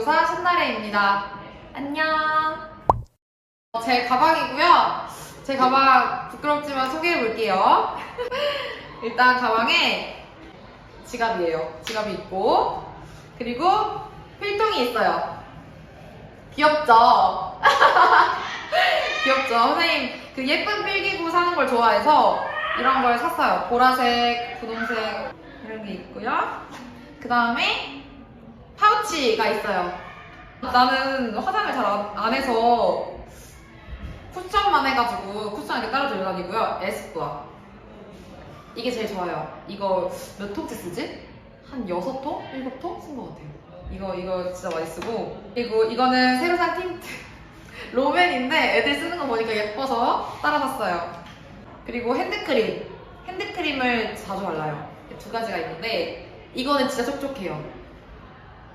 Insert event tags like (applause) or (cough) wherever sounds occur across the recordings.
교사 신나래입니다. 안녕. 어, 제 가방이고요. 제 가방 부끄럽지만 소개해 볼게요. (laughs) 일단 가방에 지갑이에요. 지갑이 있고 그리고 필통이 있어요. 귀엽죠? (laughs) 귀엽죠? 선생님 그 예쁜 필기구 사는 걸 좋아해서 이런 걸 샀어요. 보라색, 분홍색 이런 게 있고요. 그 다음에 파우치가 있어요. 나는 화장을 잘 안 해서 쿠션만 해가지고 쿠션 이렇게 따로 들고 다니고요. 에스쁘아. 이게 제일 좋아요. 이거 몇 통째 쓰지? 한 6통? 7통? 쓴 것 같아요. 이거, 이거 진짜 많이 쓰고. 그리고 이거는 새로 산 틴트. (laughs) 로맨인데 애들 쓰는 거 보니까 예뻐서 따라 샀어요. 그리고 핸드크림. 핸드크림을 자주 발라요. 두 가지가 있는데 이거는 진짜 촉촉해요.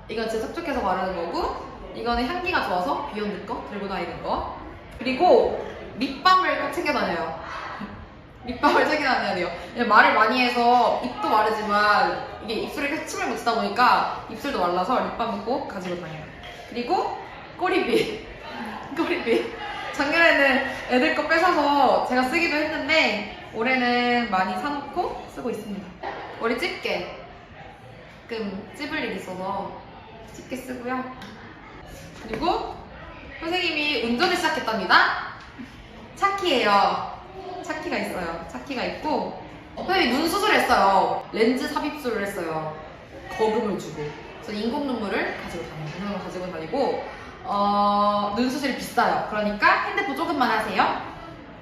이건 진짜 촉촉해서 바르는 거고 이거는 향기가 좋아서 비욘드 거 들고 다니는 거. 그리고 립밤을 꼭 챙겨 다녀요. (laughs) 립밤을 챙겨 다녀야 돼요. 말을 많이 해서 입도 마르지만 이게 입술에 계속 침을 묻히다 보니까 입술도 말라서 립밤을 꼭 가지고 다녀요. 그리고 꼬리빗. (laughs) 꼬리빗. 작년에는 애들 거 뺏어서 제가 쓰기도 했는데 올해는 많이 사놓고 쓰고 있습니다. 머리 집게. 가끔 찝을 일 있어서 집게 쓰고요. 그리고 선생님이 운전을 시작했답니다. 차키예요. 차키가 있어요. 차키가 있고 선생님이 눈 수술했어요. 렌즈 삽입술을 했어요. 거금을 주고. 그래서 인공 눈물을 가지고 다녀요. 눈물을 가지고 다니고 어, 눈 수술이 비싸요. 그러니까 핸드폰 조금만 하세요.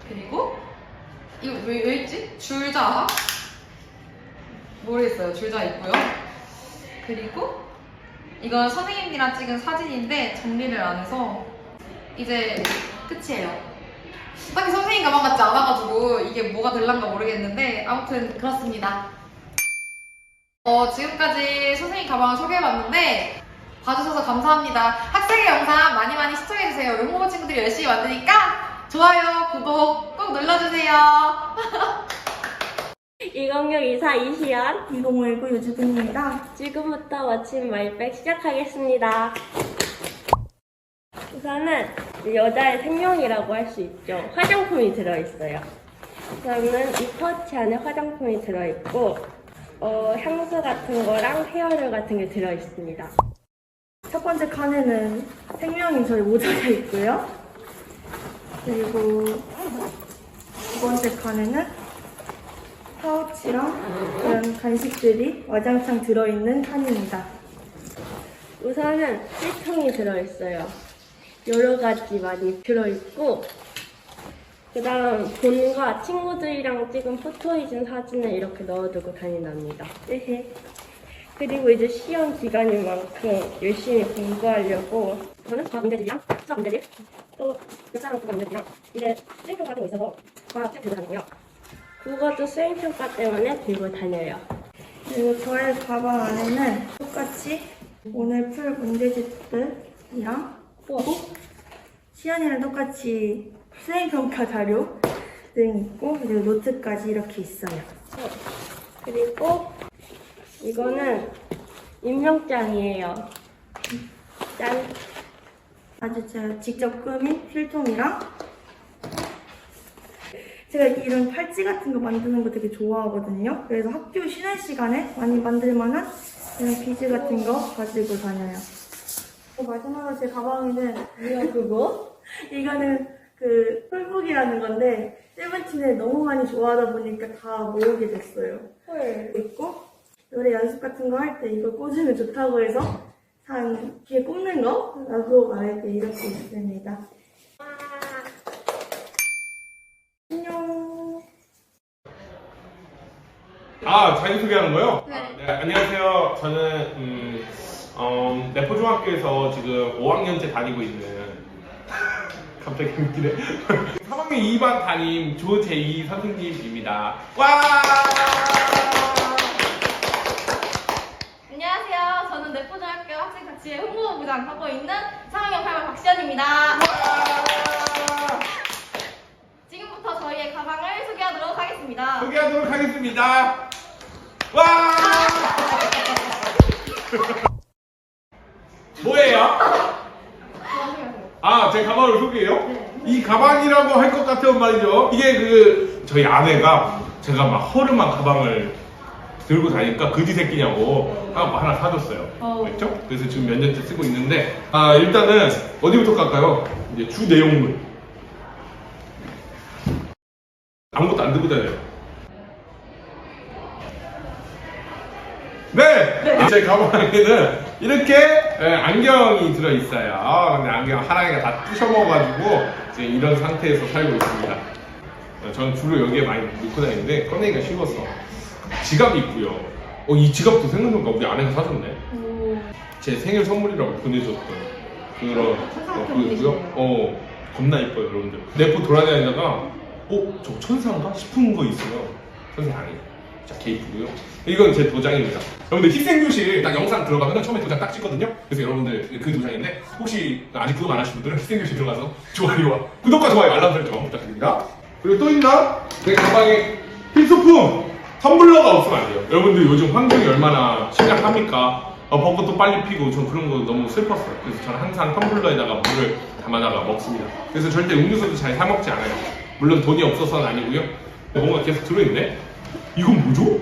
그리고 이거 왜, 왜 있지? 줄자 모르겠어요. 줄자 있고요. 그리고 이건 선생님이랑 찍은 사진인데 정리를 안 해서 이제 끝이에요. 딱히 선생님 가방 같지 않아가지고 이게 뭐가 될란가 모르겠는데 아무튼 그렇습니다. 어, 지금까지 선생님 가방을 소개해봤는데 봐주셔서 감사합니다. 학생의 영상 많이 많이 시청해주세요. 우리 홍보 친구들이 열심히 만드니까 좋아요, 구독 꼭 눌러주세요. (laughs) 2006 이사 이시연 2019 유주빈입니다. 지금부터 워친 마이백 시작하겠습니다. 우선은 여자의 생명이라고 할 수 있죠. 화장품이 들어있어요. 저는 이 퍼치 안에 화장품이 들어있고 어, 향수 같은 거랑 헤어를 같은 게 들어있습니다. 첫 번째 칸에는 생명이 저희 모자가 있고요. 그리고 두 번째 칸에는 파우치랑 그런 간식들이 와장창 들어있는 칸입니다. 우선은 필통이 들어있어요. 여러 가지 많이 들어있고, 그 다음 본과 친구들이랑 찍은 포토이즌 사진을 이렇게 넣어두고 다닌답니다. 그리고 이제 시험 기간인 만큼 열심히 공부하려고 저는 과학 문제집이랑 수학 문제집 또 역사랑 국어 문제집이랑 이제 수행평가 같은 거 있어서 과학 책 들고 다니고요. 국어도 수행평가 때문에 들고 다녀요. 그리고 저의 가방 안에는 똑같이 오늘 풀 문제집들이랑 우와. 시연이랑 똑같이 수행평가 자료 등 있고 그리고 노트까지 이렇게 있어요. 그리고 이거는 임명장이에요. 짠. 아주 제가 직접 꾸민 필통이랑 제가 이런 팔찌 같은 거 만드는 거 되게 좋아하거든요. 그래서 학교 쉬는 시간에 많이 만들 만한 이런 비즈 같은 거 가지고 다녀요. 어, 마지막으로 제 가방에는 뭐야 그거? (laughs) 이거는 그 폴북이라는 건데 세븐틴을 너무 많이 좋아하다 보니까 다 모으게 됐어요. 헐. 있고 노래 연습 같은 거 할 때 이거 꽂으면 좋다고 해서 산 귀에 꽂는 거라고 말할 때 이렇게 있습니다. 안녕. 아, 자기소개하는 거요? 네. 안녕하세요. 저는, 음, 어, 내포중학교에서 지금 5학년째 다니고 있는, (laughs) 갑자기 웃기네. (laughs) 3학년 2반 담임 조재희 선생님입니다. 와! 안녕하세요. 저는 내포중학교 학생자치회 홍보부장 하고 있는 3학년 8반 박시연입니다. 지금부터 저희의 가방을 소개하도록 하겠습니다. 소개하도록 하겠습니다. 와! 뭐예요? 제 가방을 소개해요. 이 가방이라고 할 것 같으면 말이죠. 이게 그 저희 아내가 제가 막 허름한 가방을 들고 다니니까 그지 새끼냐고 하고 하나 사줬어요. 어. 그렇죠? 그래서 지금 몇 년째 쓰고 있는데 아 일단은 어디부터 갈까요? 이제 주 내용물. 아무것도 안 들고 다녀요. 네! 제 가방에는 이렇게 예, 안경이 들어있어요. 근데 안경 하나가 다 부셔먹어가지고 이제 이런 상태에서 살고 있습니다. 어, 저는 주로 여기에 많이 넣고 다니는데 꺼내기가 쉬워서 지갑이 있고요. 어, 이 지갑도 생각해보니까 우리 아내가 사줬네. 제 생일 선물이라고 보내줬던 그런 어, 그거고요. 어, 겁나 이뻐요, 여러분들. 내포 돌아다니다가 어, 저 천사인가 싶은 거 있어요. 천사 아니에요. 자, 케이프고요. 이건 제 도장입니다. 여러분들 희생교실 딱 영상 들어가면 처음에 도장 딱 찍거든요. 그래서 여러분들 그 도장인데 혹시 아직 구독 안 하신 분들은 희생교실 들어가서 좋아요와 구독과 좋아요 알람 설정 부탁드립니다. 그리고 또 있나? 내 가방에 필수품 텀블러가 없으면 안 돼요. 여러분들 요즘 환경이 얼마나 심각합니까? 어, 벚꽃도 빨리 피고 전 그런 거 너무 슬펐어요. 그래서 저는 항상 텀블러에다가 물을 담아다가 먹습니다. 그래서 절대 음료수도 잘 사 먹지 않아요. 물론 돈이 없어서는 아니고요. 뭔가 계속 들어있네. 이건 뭐죠?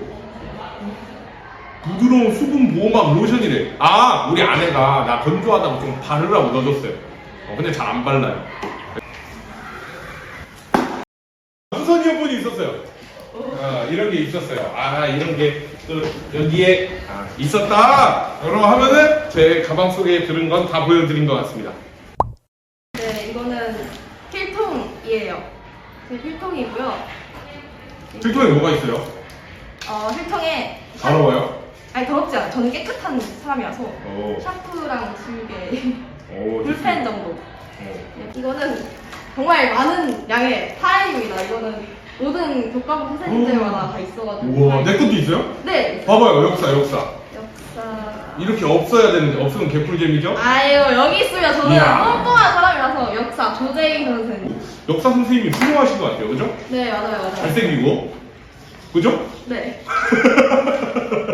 부드러운 수분 보호막 로션이래. 아, 우리 아내가 나 건조하다고 좀 바르라고 넣어줬어요. 어, 근데 잘 안 발라요. 무선 이어폰이 있었어요. 아, 이런 게 있었어요. 아, 이런 게 또 여기에 아, 있었다. 여러분 하면은 제 가방 속에 들은 건 다 보여드린 것 같습니다. 네, 이거는 필통이에요. 제 필통이고요. 필통에 뭐가 있어요? 어, 필통에 더러워요? 아니 더럽지 않아요. 저는 깨끗한 사람이라서 오, 샤프랑 지우개, 오, (laughs) 볼펜 정도. 오. 네, 이거는 정말 많은 양의 파일입니다. 이거는 모든 교과목 선생님들마다 다 있어가지고. 우와, 내 것도 있어요? 네. 봐봐요, 역사, 역사. 역사. 이렇게 없어야 되는데 없으면 개꿀잼이죠? 아유 여기 있으면 저는 이야. 똥똥한 사람이라서 역사 조재인 선생님. 역사 선생님이 훌륭하신 것 같아요, 그죠? 네 맞아요 맞아요. 잘생기고, 그죠? 네. (laughs)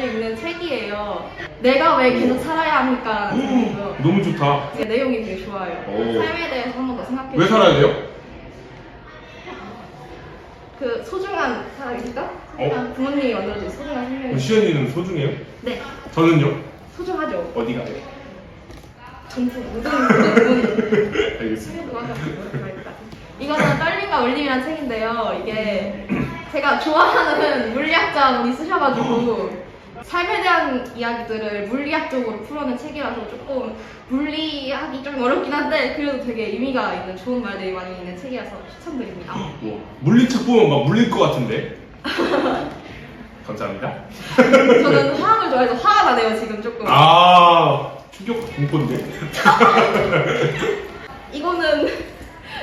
자주 읽는 책이에요. 내가 왜 계속 살아야 합니까? 책이고요. 너무 좋다. 제 내용이 되게 좋아요. 오. 삶에 대해서 한 번 더 생각해. 왜 살아야 돼요? 그 소중한 사람이니까? 어? 소중한 부모님이 만들어준 소중한 생명이. 시연이는 소중해요? 네. 저는요? 소중하죠. 어디가? 전부 모든 부모님. (laughs) 알겠습니다. 이거는 떨림과 울림이라는 책인데요. 이게 (clears throat) 제가 좋아하는 물리학자 분이 쓰셔가지고 (laughs) 삶에 대한 이야기들을 물리학적으로 풀어낸 책이라서 조금 물리하기 좀 어렵긴 한데 그래도 되게 의미가 있는 좋은 말들이 많이 있는 책이라서 추천드립니다. (laughs) 뭐, 물리책 보면 막 물릴 것 같은데. (laughs) 감사합니다. 저는 (laughs) 화학을 좋아해서 화가 나네요 지금 조금. 아, 충격 공포인데. 이거는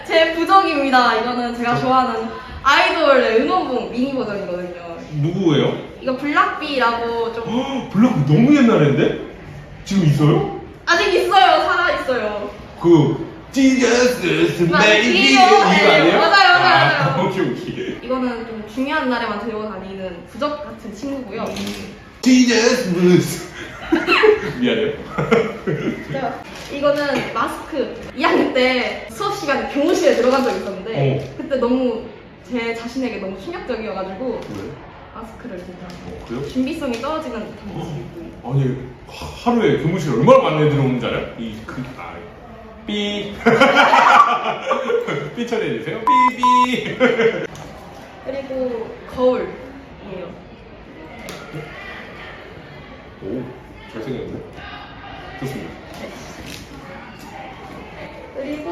제 부적입니다. 이거는 제가 좋아하는 아이돌의 응원봉 미니 버전이거든요. 누구예요? 이거 블락비라고 좀 헉, 블락 너무 옛날인데? 지금 있어요? 아직 있어요. 살아 있어요. 그 Jesus 맞아, baby. 이거 네, 아니에요? 맞아요, 맞아요, 아, 맞아요. (laughs) 오케이 오케이. 이거는 좀 중요한 날에만 들고 다니는 부적 같은 친구고요. Jesus. (laughs) 미안해요. 진짜 이거는 마스크 2학년 때 수업 시간에 교무실에 들어간 적이 있었는데 어. 그때 너무 제 자신에게 너무 충격적이어가지고 왜? 마스크를 진짜 어, 그래요? 준비성이 떨어지는 듯한 모습이 아니 하- 하루에 교무실 얼마나 많이 애 들어오는 줄 알아요? 이그 아, 삐. (laughs) 삐 처리해 주세요. 삐삐. 그리고 거울이에요. 오 잘생겼네. 좋습니다. 그리고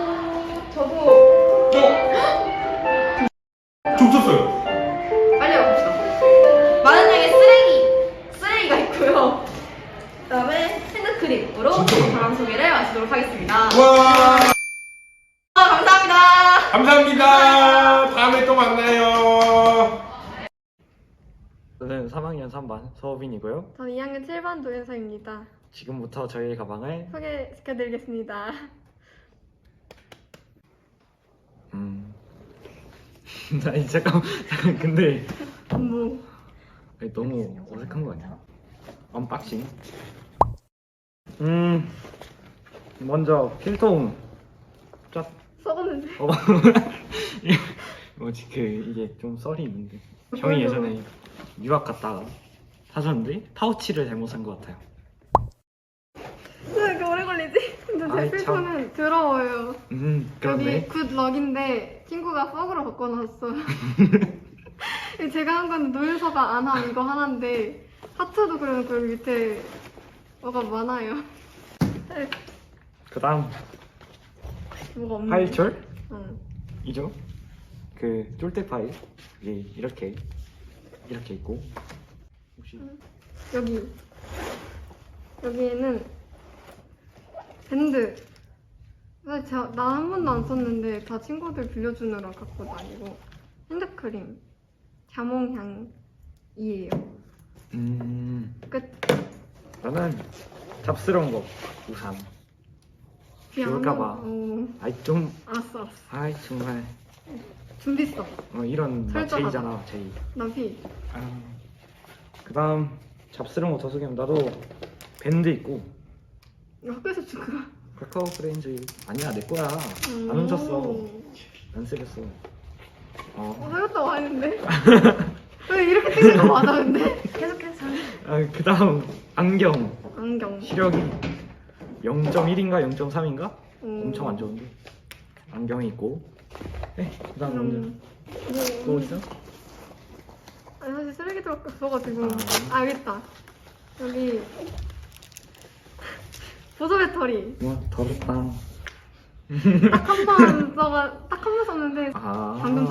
만나요. 저는 3학년 3반 서우빈이고요. 저는 2학년 7반 도현서입니다. 지금부터 저희 가방을 소개시켜드리겠습니다. 음. (laughs) 아니 잠깐 잠깐 근데 안무. 아니, 너무 어색한 거 아니야? 언박싱. 음 먼저 필통 쫙 썩었는데. 어, (laughs) 뭐지 그 이게 좀 썰이 있는데 형이 예전에 유학 갔다가 사셨는데 파우치를 잘못 산 것 같아요. 왜 이렇게 오래 걸리지? 근데 아이, 제 참. 필터는 더러워요. 음 여기 그런데 굿럭인데 친구가 퍽으로 바꿔놨어요. (laughs) 제가 한건 노유서가 안함 이거 하나인데 하트도 그려놓고 여기 밑에 뭐가 많아요. 에, 그다음 뭐가 없네. 파일철 응. 이죠? 그 쫄대 파일? 이게 이렇게 이렇게 있고. 혹시? 여기. 여기에는 밴드. 사실 나한 번도 안 썼는데 다 친구들 빌려주느라 갖고 다니고 핸드크림 자몽향이에요. 음. 끝. 나는 잡스러운 거 우산. 비안 비올까 오- 봐. 어, 아이 좀. 알았어 알았어. 아이 정말 준비했어. 어, 이런 막 철저하다. 제이잖아 제이. 나비 아, 그다음 잡스러운 거 더 소개하면 나도 밴드 있고. 학교에서 준 거야. 카카오 프렌즈. 아니야 내 거야. 음. 안 훔쳤어. 안 쓰겠어. 어, 어 사줬다고 하는데 (laughs) 왜 이렇게 찍는 거 맞아 근데? 계속해서. 아, 그다음 안경. 안경. 시력이 0.1인가 0.3인가? 음. 엄청 안 좋은데. 안경이 있고 네 그다음 먼저 음. 또 뭐, 있어? 아니 사실 쓰레기 들어가가지고 아. 아 알겠다 여기 보조 배터리 와 더럽다 딱 한 번 (laughs) 써가 딱 한 번 썼는데 아 방금.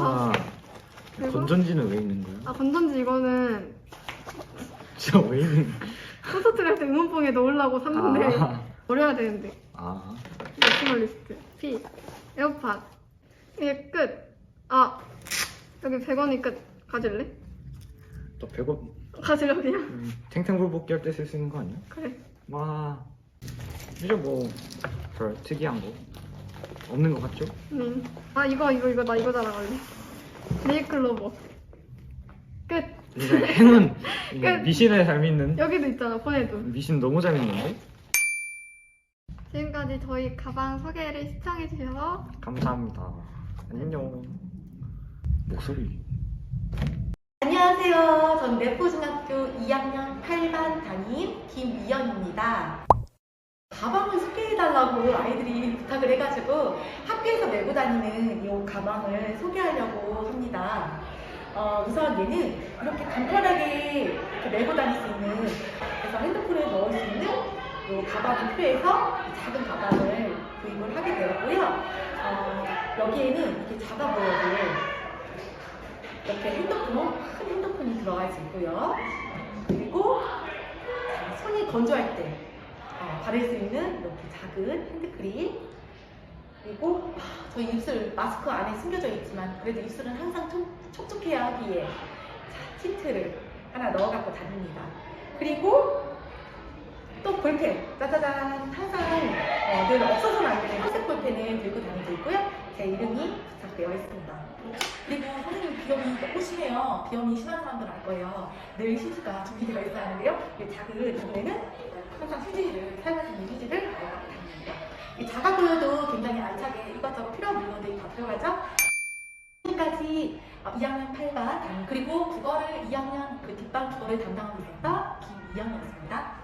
그리고? 건전지는 왜 있는 거야? 아 건전지 이거는 진짜 왜 있는 콘서트를 할 때 응원봉에 넣으려고 샀는데 아. 버려야 되는데 아 맥시멀리스트 P 에어팟 이게 끝 아 여기 100원이 끝. 가질래? 또 100원? 가질래 그냥? 음, 탱탱볼볶이 할때 쓸 수 있는 거 아니야? 그래. 와. 이제 뭐 별 특이한 거? 없는 거 같죠? 음. 아 이거 이거 이거 나 이거 자랑할래. 네이클로버. 끝. 이제 행운 (laughs) 끝. 미신을 잘 믿는? 여기도 있잖아 폰에도. 미신 너무 잘 믿는데? 지금까지 저희 가방 소개를 시청해주셔서 감사합니다 안녕 목소리 안녕하세요. 전 내포중학교 2학년 8반 담임 김미연입니다. 가방을 소개해달라고 아이들이 부탁을 해가지고 학교에서 메고 다니는 이 가방을 소개하려고 합니다. 어, 우선 얘는 이렇게 간편하게 이렇게 메고 다닐 수 있는 그래서 핸드폰에 넣을 수 있는 이 가방이 필요해서 이 작은 가방을 구입을 하게 되었고요. 어, 여기에는 이렇게 작아 보여도 이렇게 핸드폰, 큰 핸드폰이 들어갈 수 있고요. 그리고 자, 손이 건조할 때 어, 바를 수 있는 이렇게 작은 핸드크림. 그리고 아, 저희 입술 마스크 안에 숨겨져 있지만 그래도 입술은 항상 촉, 촉촉해야 하기에 자, 틴트를 하나 넣어갖고 다닙니다. 그리고 또 볼펜 짜자잔 항상 어, 늘 없어서는 안 되는 회색 볼펜을 들고 다니고 있고요. 제 이름이 부착되어 있습니다. 그리고 선생님 비염이 너무 심해요. 비염이 심한 사람들 알 거예요. 늘 휴지가 준비되어 있어야 하는데요. 이 작은 이번에는 항상 휴지를 사용할 수 있는 휴지를 넣어갖고 다닙니다. 이 보여도 굉장히 알차게 이것저것 필요한 물건들이 다 들어가죠. 어, 2학년 8반 담임, 그리고 국어를 2학년 그 뒷반 국어를 담당하고 있었던 김이영이었습니다.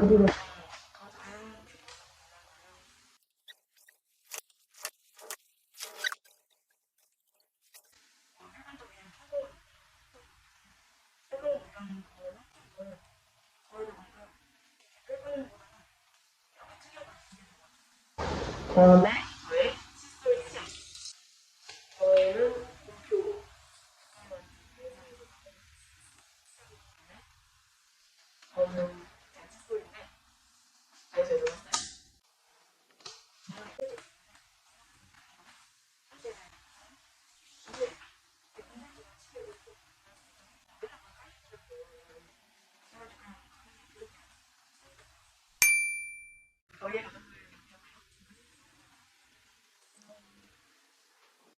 Ờ, có đi